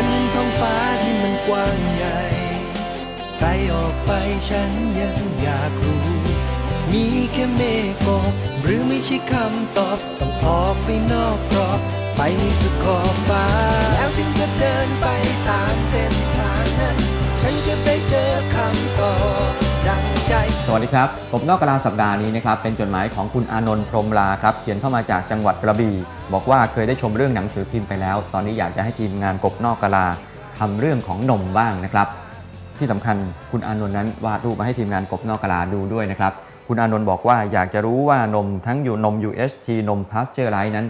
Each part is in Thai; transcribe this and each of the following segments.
ฉันเห็นท้องฟ้าที่มันกว้างใหญ่ไกลออกไปฉันยังอยากรู้ มีแค่เมฆกบหรือไม่ใช่คำตอบ ต้องออกไปนอกกรอบ ไปสุดขอบฟ้า สวัสดีครับ ผมนอกกลาสัปดาห์นี้นะครับ เป็นจดหมายของคุณอานนท์พรมลาครับ เขียนเข้ามาจากจังหวัดกระบี่ บอกว่าเคยได้ชมเรื่องหนังสือพิมพ์ไปแล้ว ตอนนี้อยากจะให้ทีมงานกบนอกกลาทำเรื่องของนมบ้างนะครับ ที่สำคัญคุณอานนท์นั้นวาดรูปมาให้ทีมงานกบนอกกลาดูด้วยนะครับ คุณอานนท์บอกว่าอยากจะรู้ว่านมทั้งอยู่นม UHT นมพาสเจอร์ไ e นั้น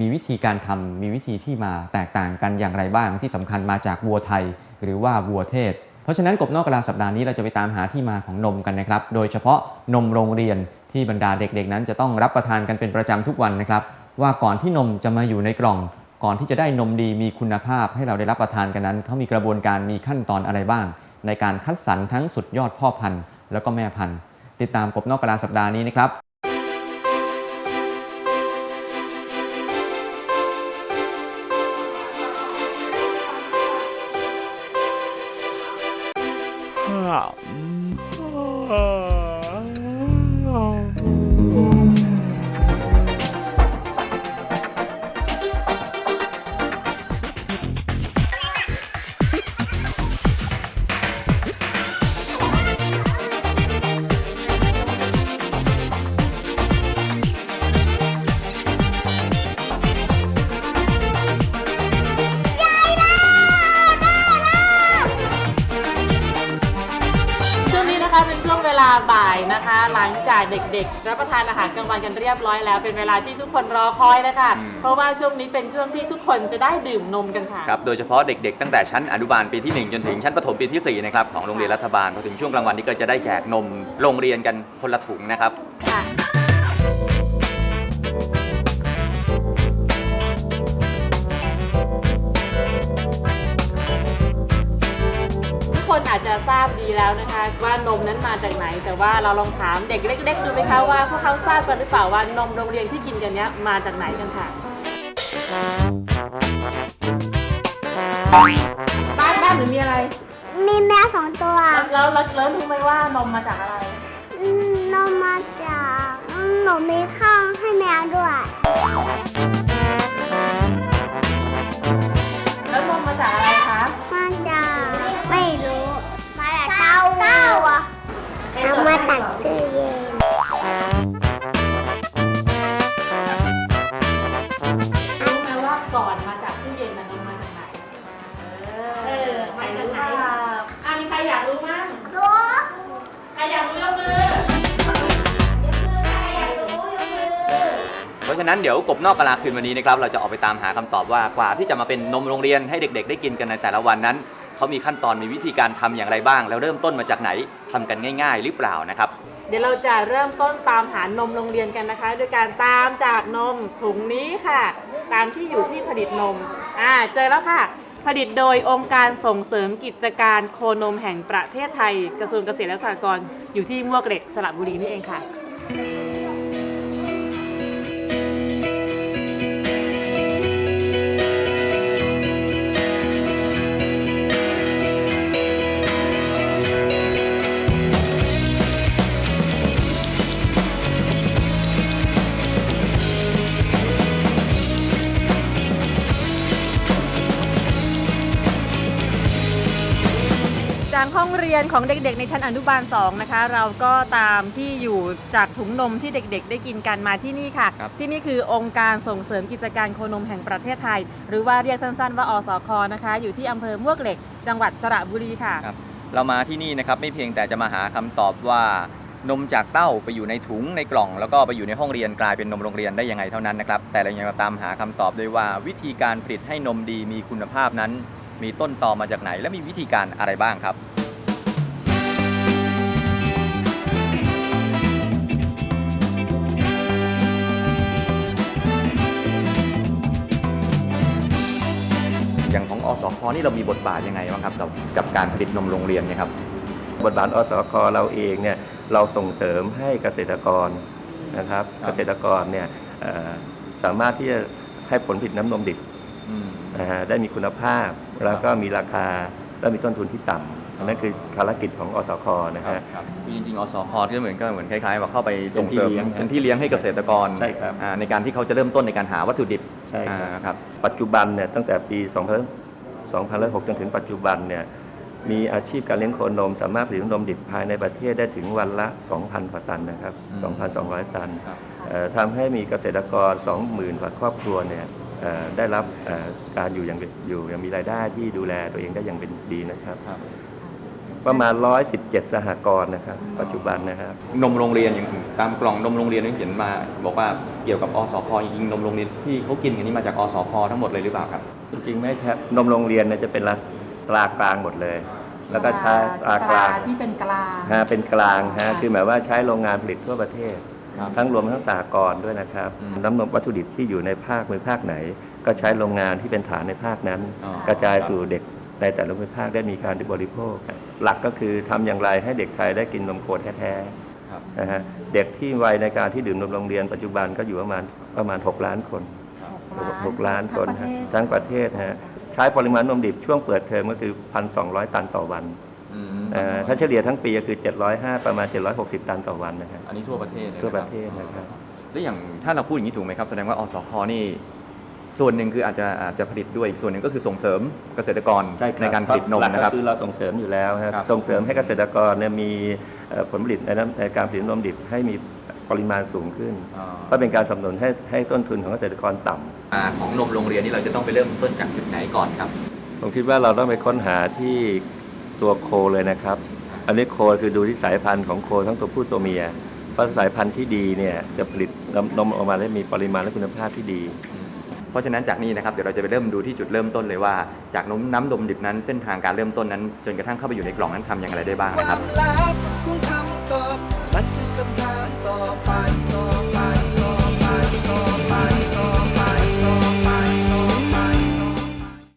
มีวิธีการทำมีวิธีที่มาแตกต่างกันอย่างไรบ้าง ที่สำคัญมาจากวัวไทย หรือว่าวัวเทศ ราะฉะนั้นกบนอกกลาสัปดาห์นี้เราจะไปตามหาที่มาของนมกันนะครับ โดยเฉพาะนมโรงเรียนที่บรรดาเด็กๆ นั้นจะต้องรับประทานกันเป็นประจำทุกวันนะครับ ว่าก่อนที่นมจะมาอยู่ในกล่อง ก่อนที่จะได้นมดีมีคุณภาพให้เราได้รับประทานกันนั้นเขามีกระบวนการมีขั้นตอนอะไรบ้าง ในการคัดสรรทั้งสุดยอดพ่อพันธุ์แล้วก็แม่พันธุ์ติดตามกบนอกกลาสัปดาห์นี้นะครับ ช่ บ่ายนะคะ หลังจากเด็กๆ รับประทานอาหารกลางวันกันเรียบร้อยแล้ว เป็นเวลาที่ทุกคนรอคอยเลยค่ะอืม เพราะว่าช่วงนี้เป็นช่วงที่ทุกคนจะได้ดื่มนมกันค่ะ ครับ โดยเฉพาะเด็กๆ ตั้งแต่ชั้นอนุบาลปีที่ 1 จนถึงชั้นประถมปีที่ 4 นะครับ ของโรงเรียนรัฐบาลพอถึงช่วงกลางวันนี้ก็จะได้แจกนมโรงเรียนกันคนละถุงนะครับ ค่ะ จจะทราบดีแล้วนะคะว่านมนั้นมาจากไหน แต่ว่าเราลองถามเด็กเล็กๆดูไหมคะว่าพวกเขาทราบกันหรือเปล่าว่านมโรงเรียนที่กินกันเนี้ยมาจากไหนกันค่ะบ้านบ้านหรือมีอะไรมีแมวสองตัวแล้วแล้วแล้วรู้ไหมว่านมมาจากอะไร อืมนมมาจากอืมหนูมีข้าวให้แมวด้วย แล้วนมมาจากอะไรคะ ออมาจากไหนอะมีใครอยากรู้มั้งรู้ใครอยากรู้ยกมือ เพราะฉะนั้นเดี๋ยวกบนอกกลาคืนวันนี้นะครับเราจะออกไปตามหาคำตอบว่ากว่าที่จะมาเป็นนมโรงเรียนให้เด็ก ๆ ได้กินกันในแต่ละวันนั้นเขามีขั้นตอนมีวิธีการทำอย่างไรบ้าง แล้วเริ่มต้นมาจากไหนทำกันง่าย ๆ หรือเปล่านะครับ เดี๋ยวเราจะเริ่มต้นตามหานมโรงเรียนกันนะคะ โดยการตามจากนมถุงนี้ค่ะ ตามที่อยู่ที่ผลิตนม อ่าเจอแล้วค่ะ ผลิตโดยองค์การส่งเสริมกิจการโคนมแห่งประเทศไทย กระทรวงเกษตรและสหกรณ์อยู่ที่มวกเหล็กสระบุรีนี่เองค่ะากห้องเรียนของเด็กๆ ในชั้นอนุบาล 2 นะคะ เราก็ตามที่อยู่จากถุงนมที่เด็กๆ ได้กินกันมาที่นี่ค่ะ ครับ ที่นี่คือองค์การส่งเสริมกิจการโคนมแห่งประเทศไทย หรือว่าเรียกสั้นๆว่าอสคนะคะ อยู่ที่อำเภอมวกเหล็ก จังหวัดสระบุรีค่ะครับเรามาที่นี่นะครับไม่เพียงแต่จะมาหาคำตอบว่านมจากเต้าไปอยู่ในถุงในกล่อง แล้วก็ไปอยู่ในห้องเรียนกลายเป็นนมโรงเรียนได้ยังไงเท่านั้นนะครับแต่เรายังมาตามหาคำตอบด้วยว่าวิธีการผลิตให้นมดีมีคุณภาพนั้น มีต้นตอมาจากไหน และมีวิธีการอะไรบ้างครับ อย่างของอสคนี่เรามีบทบาทยังไงบ้างครับกับกับการผลิตนมโรงเรียนเนี่ยครับ บทบาทอสคเราเองเนี่ยเราส่งเสริมให้เกษตรกรนะครับ ครับ เกษตรกรเนี่ยเอ่อสามารถที่จะให้ผลผลิตน้ำนมดิบ นะฮะได้มีคุณภาพแล้วก็มีราคาแล้วมีต้นทุนที่ต่ำอันนั้นคือภารกิจของอสคนะครัฮะบครับคือจริงๆอสคก็เหมือนก็เหมือนคล้ายๆว่าเข้าไปส่งเสริมเป็นที่เลี้ยงเป็นที่เลี้ยงให้เกษตรกรใช่ครับอ่าในการที่เขาจะเริ่มต้นในการหาวัตถุดิบใช่ครับ อ่าครับ ปัจจุบันเนี่ยตั้งแต่ปี2006จนถึงปัจจุบันเนี่ยมีอาชีพการเลี้ยงโคนม สามารถผลิตนมดิบภายในประเทศได้ถึงวันละ 2,000 กว่าตันนะครับอืม2,200 ตันครับ เอ่อทำให้มีเกษตรกร 20,000 กว่าครอบครัวเนี่ยเอ่อ ได้รับเอ่อการอยู่อย่างเป็นอยู่อย่างมีรายได้ที่ดูแลตัวเองได้อย่างเป็นดีนะครับครับ ประมาณ 117 สหกรณ์นะครับ ปัจจุบันนะครับ นมโรงเรียนอย่างตามกล่องนมโรงเรียนที่เขียนมา บอกว่าเกี่ยวกับอสคจริงๆนมโรงเรียนที่เขากินกันนี่มาจากอสคทั้งหมดเลยหรือเปล่าครับ จริงๆไม่ใช่นมโรงเรียนเนี่ยจะเป็นตรากลางหมดเลย แล้วก็ใช้ตรากลางที่เป็นกลางฮะเป็นกลางฮะค่ะคือหมายว่าใช้โรงงานผลิตทั่วประเทศ ครับ ทั้งรวมทั้งสากลด้วยนะครับอืมน้ำนมวัตถุดิบที่อยู่ในภาคมือภาคไหน ก็ใช้โรงงานที่เป็นฐานในภาคนั้น อ๋อกระจายสู่เด็กในแต่ละภูมิภาคได้มีการบริโภค หลักก็คือทำอย่างไรให้เด็กไทยได้กินนมโคแท้ครับๆนะฮะเด็กที่วัยในการที่ดื่มนมโรงเรียนปัจจุบันก็อยู่ประมาณประมาณ 6 ล้านคน6ล้านคนฮะทั้งประเทศฮะใช้ปริมาณนมดิบช่วงเปิดเทอมก็คือ 1,200 ตันต่อวันอืมเอ่อ ถ้าเฉลี่ยทั้งปีก็คือ 705 ประมาณ 760 ตันต่อวันนะฮะอันนี้ทั่วประเทศเลยนคบทั่วประเทศนะครับแล้วอย่างถ้าเราพูดอย่างนี้ถูกไหมครับ แสดงว่าอสคนี่ ส่วนหนึ่งคืออาจจะอาจจะผลิตด้วยอีกส่วนหนึ่งก็คือส่งเสริมเกษตรกรการผลิตนมหลักนะครับก็คือเราส่งเสริมอยู่แล้วนะครับครับส่งเสริมให้เกษตรกรเนี่ยมีเอ่อผลผลิตในน้ำในการผลิตนมดิบให้มีปริมาณสูงขึ้นอ่าก็เป็นการสนับสนุนให้ให้ต้นทุนของเกษตรกรต่ำอ่าของนมโรงเรียนนี่เราจะต้องไปเริ่มต้นจากจุดไหนก่อนครับผมคิดว่าเราต้องไปค้นหาที่ ตัวโคเลยนะครับ อันนี้โคคือดูที่สายพันธุ์ของโคทั้งตัวผู้ตัวเมียเพราะสายพันธุ์ที่ดีเนี่ยจะผลิตนมนมออกมาได้มีปริมาณและคุณภาพที่ดี เพราะฉะนั้นจากนี้นะครับเดี๋ยวเราจะไปเริ่มดูที่จุดเริ่มต้นเลยว่า จากนมน้ำนมดิบนั้นเส้นทางการเริ่มต้นนั้น จนกระทั่งเข้าไปอยู่ในกล่องนั้นทำอย่างไรได้บ้างนะครับ